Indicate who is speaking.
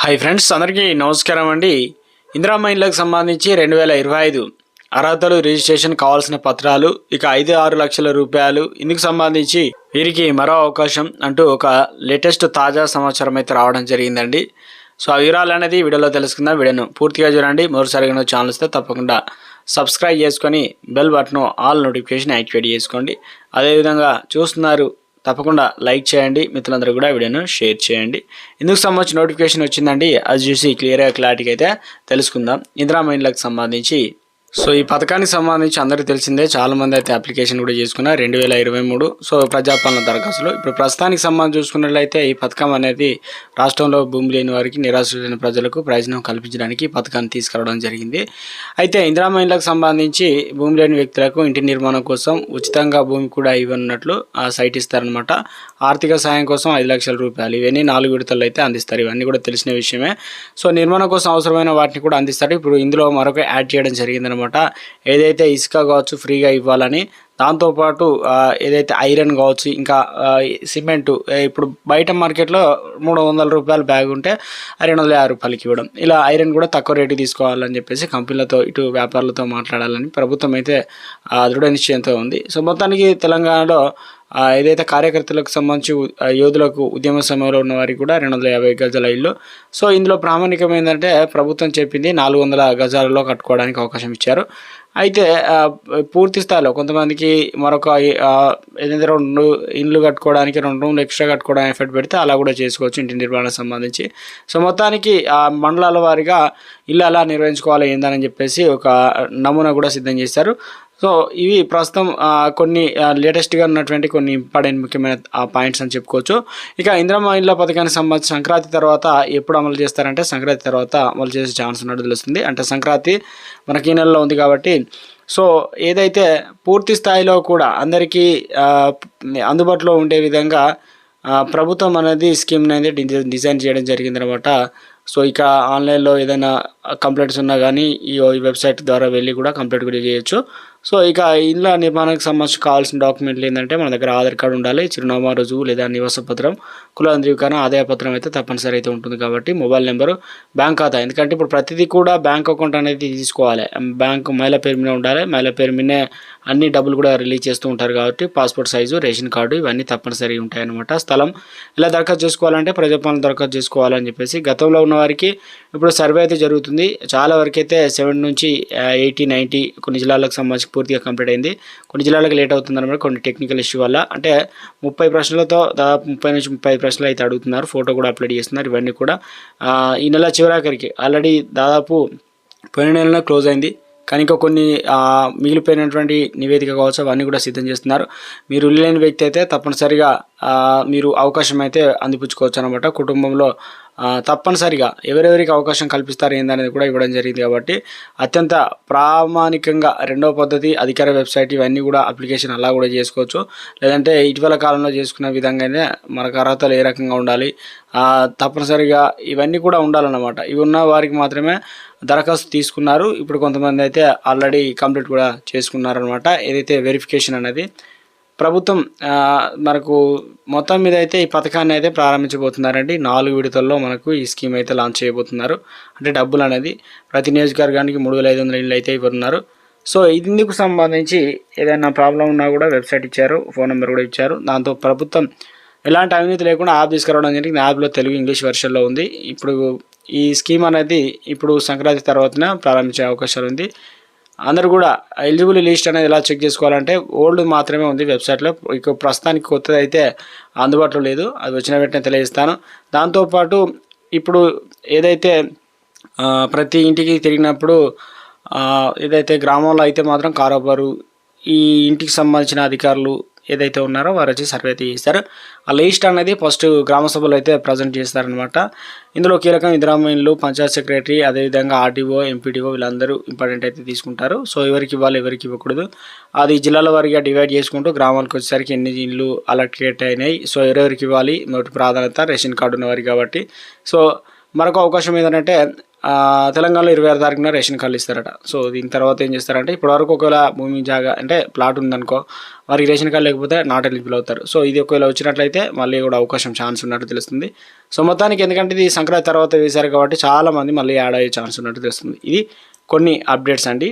Speaker 1: Hi friends అందరికీ నమస్కారం అండి. ఇందిరా మైన్లకు సంబంధించి రెండు వేల ఇరవై ఐదు అర్హతలు రిజిస్ట్రేషన్ కావాల్సిన పత్రాలు ఇక ఐదు ఆరు లక్షల రూపాయలు ఇందుకు సంబంధించి వీరికి మరో అవకాశం అంటూ ఒక లేటెస్ట్ తాజా సమాచారం అయితే రావడం జరిగిందండి. సో ఆ వివరాలు అనేది వీడియోలో తెలుసుకుందాం. వీడియోను పూర్తిగా చూడండి. మరోసారిగా ఛానల్ వస్తే తప్పకుండా సబ్స్క్రైబ్ చేసుకొని bell button all notification activate చేసుకోండి. అదేవిధంగా చూస్తున్నారు తప్పకుండా లైక్ చేయండి. మిత్రులందరూ కూడా వీడియోను షేర్ చేయండి. ఇందుకు సంబంధించి నోటిఫికేషన్ వచ్చిందండి. అది చూసి క్లియర్గా క్లారిటీగా అయితే తెలుసుకుందాం. ఇందిరా మైండ్లకు సంబంధించి సో ఈ పథకానికి సంబంధించి అందరికీ తెలిసిందే చాలామంది అయితే అప్లికేషన్ కూడా చేసుకున్నారు రెండు వేల ఇరవై మూడు. సో ప్రజాపాలన దరఖాస్తులు. ఇప్పుడు ప్రస్తుతానికి సంబంధించి చూసుకున్నట్లయితే ఈ పథకం అనేది రాష్ట్రంలో భూమి లేని వారికి నిరాశ్రులైన ప్రజలకు ప్రయోజనం కల్పించడానికి పథకాన్ని తీసుకురావడం జరిగింది. అయితే ఇందిరా సంబంధించి భూమి లేని వ్యక్తులకు ఇంటి నిర్మాణం కోసం ఉచితంగా భూమి కూడా ఇవ్వనున్నట్లు ఆ సైట్ ఇస్తారనమాట ఆర్థిక సాయం కోసం ఐదు లక్షల రూపాయలు. ఇవన్నీ నాలుగు విడతలు అయితే అందిస్తారు. ఇవన్నీ కూడా తెలిసిన విషయమే. సో నిర్మాణం కోసం అవసరమైన వాటిని కూడా అందిస్తారు. ఇప్పుడు ఇందులో మరొక యాడ్ చేయడం జరిగిందనమాట ఏదైతే ఇసుక కావచ్చు ఫ్రీగా ఇవ్వాలని దాంతోపాటు ఏదైతే ఐరన్ కావచ్చు ఇంకా సిమెంటు ఇప్పుడు బయట మార్కెట్లో మూడు వందల రూపాయల బ్యాగ్ ఉంటే రెండు వందల యాభై రూపాయలకి ఇవ్వడం. ఇలా ఐరన్ కూడా తక్కువ రేటు తీసుకోవాలని చెప్పేసి కంపెనీలతో ఇటు వ్యాపారులతో మాట్లాడాలని ప్రభుత్వం అయితే దృఢ నిశ్చయంతో ఉంది. సో మొత్తానికి తెలంగాణలో ఏదైతే కార్యకర్తలకు సంబంధించి యోధులకు ఉద్యమ సమయంలో ఉన్న వారికి కూడా రెండు వందల యాభై గజాల ఇల్లు. సో ఇందులో ప్రామాణికం ఏంటంటే ప్రభుత్వం చెప్పింది నాలుగు వందల గజాలలో కట్టుకోవడానికి అవకాశం ఇచ్చారు. అయితే పూర్తి స్థాయిలో కొంతమందికి మరొక ఏదైతే రెండు ఇండ్లు కట్టుకోవడానికి రెండు రూమ్లు ఎక్స్ట్రా కట్టుకోవడానికి ఎఫర్ట్ పెడితే అలా కూడా చేసుకోవచ్చు ఇంటి నిర్మాణానికి సంబంధించి. సో మొత్తానికి ఆ మండలాల వారిగా ఇల్లు అలా నిర్వహించుకోవాలి ఏందని చెప్పేసి ఒక నమూనా కూడా సిద్ధం చేశారు. సో ఇవి ప్రస్తుతం కొన్ని లేటెస్ట్గా ఉన్నటువంటి కొన్ని ఇంపార్టెంట్ ముఖ్యమైన పాయింట్స్ అని చెప్పుకోవచ్చు. ఇక ఇందిరమ్మ ఇళ్ళ పథకానికి సంబంధించి సంక్రాంతి తర్వాత ఎప్పుడు అమలు చేస్తారంటే సంక్రాంతి తర్వాత అమలు చేసే ఛాన్స్ ఉన్నట్టు తెలుస్తుంది. అంటే సంక్రాంతి మనకి ఈ నెలలో ఉంది కాబట్టి. సో ఏదైతే పూర్తి స్థాయిలో కూడా అందరికీ అందుబాటులో ఉండే విధంగా ప్రభుత్వం అనేది స్కీమ్ అనేది డిజైన్ చేయడం జరిగిందనమాట. సో ఇక ఆన్లైన్లో ఏదైనా కంప్లైంట్స్ ఉన్నా కానీ ఈ ఈ వెబ్సైట్ ద్వారా వెళ్ళి కూడా కంప్లైంట్ కూడా చేయొచ్చు. సో ఇక ఇళ్ళ నిర్మాణానికి సంబంధించి కావాల్సిన డాక్యుమెంట్లు ఏంటంటే మన దగ్గర ఆధార్ కార్డు ఉండాలి చిరునామా రుజువు లేదా నివాస పత్రం కుల ధృవీకరణ ఆదాయ పత్రం అయితే తప్పనిసరి అయితే ఉంటుంది కాబట్టి మొబైల్ నెంబరు బ్యాంక్ ఖాతా. ఎందుకంటే ఇప్పుడు ప్రతిదీ కూడా బ్యాంక్ అకౌంట్ అనేది తీసుకోవాలి. బ్యాంక్ మహిళ పేరు మీద ఉండాలి. మహిళ పేరు మీదనే అన్ని డబ్బులు కూడా రిలీజ్ చేస్తూ ఉంటారు కాబట్టి పాస్పోర్ట్ సైజు రేషన్ కార్డు ఇవన్నీ తప్పనిసరి ఉంటాయన్నమాట. స్థలం ఇలా దరఖాస్తు చేసుకోవాలంటే ప్రజాపాలన దరఖాస్తు చేసుకోవాలని చెప్పేసి గతంలో ఉన్న వారికి ఇప్పుడు సర్వే అయితే జరుగుతుంది. చాలా వరకు అయితే సెవెన్ నుంచి ఎయిటీ నైంటీ కొన్ని జిల్లాలకు సంబంధించి పూర్తిగా కంప్లీట్ అయింది. కొన్ని జిల్లాలకు లేట్ అవుతుందన్నమాట కొన్ని టెక్నికల్ ఇష్యూ వల్ల. అంటే ముప్పై ప్రశ్నలతో దాదాపు ముప్పై నుంచి ముప్పై ప్రశ్నలు అయితే అడుగుతున్నారు. ఫోటో కూడా అప్లోడ్ చేస్తున్నారు. ఇవన్నీ కూడా ఈ నెల చివరాఖరికి ఆల్రెడీ దాదాపు పోయిన నెలలో క్లోజ్ అయింది. కానీ ఇంకా కొన్ని మిగిలిపోయినటువంటి నివేదిక కావచ్చు అవన్నీ కూడా సిద్ధం చేస్తున్నారు. మీరు లేని వ్యక్తి అయితే తప్పనిసరిగా మీరు అవకాశం అయితే అందిపుచ్చుకోవచ్చు అనమాట కుటుంబంలో తప్పనిసరిగా ఎవరెవరికి అవకాశం కల్పిస్తారు ఏందనేది కూడా ఇవ్వడం జరిగింది కాబట్టి అత్యంత ప్రామాణికంగా రెండవ పద్ధతి అధికార వెబ్సైట్ ఇవన్నీ కూడా అప్లికేషన్ అలా కూడా చేసుకోవచ్చు. లేదంటే ఇటీవల కాలంలో చేసుకున్న విధంగానే మనకు అర్హతలు ఏ రకంగా ఉండాలి తప్పనిసరిగా ఇవన్నీ కూడా ఉండాలన్నమాట. ఇవి ఉన్న వారికి మాత్రమే దరఖాస్తు తీసుకున్నారు. ఇప్పుడు కొంతమంది అయితే ఆల్రెడీ కంప్లీట్ కూడా చేసుకున్నారనమాట ఏదైతే వెరిఫికేషన్ అనేది ప్రభుత్వం మనకు మొత్తం మీద అయితే ఈ పథకాన్ని అయితే ప్రారంభించబోతున్నారండి. నాలుగు విడతల్లో మనకు ఈ స్కీమ్ అయితే లాంచ్ చేయబోతున్నారు. అంటే డబ్బులు అనేది ప్రతి నియోజకవర్గానికి మూడు వేల ఐదు వందల ఇళ్ళు అయితే ఇవ్వనున్నారు. సో ఇందుకు సంబంధించి ఏదైనా ప్రాబ్లం ఉన్నా కూడా వెబ్సైట్ ఇచ్చారు ఫోన్ నెంబర్ కూడా ఇచ్చారు. దాంతో ప్రభుత్వం ఎలాంటి అవినీతి లేకుండా యాప్ తీసుకురావడం జరిగింది. యాప్లో తెలుగు ఇంగ్లీష్ వెర్షన్లో ఉంది. ఇప్పుడు ఈ స్కీమ్ అనేది ఇప్పుడు సంక్రాంతి తర్వాతన ప్రారంభించే అవకాశాలు ఉంది అందరూ కూడా ఎలిజిబుల్ లిస్ట్ అనేది ఎలా చెక్ చేసుకోవాలంటే ఓల్డ్ మాత్రమే ఉంది వెబ్సైట్లో ఇక ప్రస్తుతానికి కొత్తది అయితే అందుబాటులో లేదు. అది వచ్చిన వెంటనే తెలియజేస్తాను. దాంతోపాటు ఇప్పుడు ఏదైతే ప్రతి ఇంటికి తిరిగినప్పుడు ఏదైతే గ్రామంలో అయితే మాత్రం కారోబారు ఈ ఇంటికి సంబంధించిన అధికారులు ఏదైతే ఉన్నారో వారు వచ్చి సర్వే అయితే చేస్తారు ఆ లిస్ట్ అనేది ఫస్ట్ గ్రామ సభలో అయితే ప్రజెంట్ చేస్తారనమాట ఇందులో కీలకం ఇందిరామీన్లు పంచాయత్ సెక్రటరీ అదేవిధంగా ఆర్డీఓ ఎంపీడీఓ వీళ్ళందరూ ఇంపార్టెంట్ అయితే తీసుకుంటారు. సో ఎవరికి ఇవ్వాలి ఎవరికి ఇవ్వకూడదు. అది జిల్లాల వారిగా డివైడ్ చేసుకుంటూ గ్రామాలకు వచ్చేసరికి ఎన్ని ఇళ్ళు అలర్ట్ అయినాయి. సో ఎవరెవరికి ఇవ్వాలి? మొదటి ప్రాధాన్యత రేషన్ కార్డు ఉన్నవారు కాబట్టి. సో మరొక అవకాశం ఏంటంటే తెలంగాణలో ఇరవై ఆరు తారీఖున రేషన్ కార్డులు ఇస్తారట. సో దీని తర్వాత ఏం చేస్తారంటే ఇప్పటివరకు ఒకవేళ భూమి జాగా అంటే ప్లాట్ ఉందనుకో వారికి రేషన్ కార్డు లేకపోతే నాట్ ఎలిజిబుల్ అవుతారు. సో ఇది ఒకవేళ వచ్చినట్లయితే మళ్ళీ కూడా అవకాశం ఛాన్స్ ఉన్నట్టు తెలుస్తుంది. సో మొత్తానికి ఎందుకంటే ఇది సంక్రాంతి తర్వాత వేశారు కాబట్టి చాలామంది మళ్ళీ యాడ్ అయ్యే ఛాన్స్ ఉన్నట్టు తెలుస్తుంది. ఇది కొన్ని అప్డేట్స్ అండి.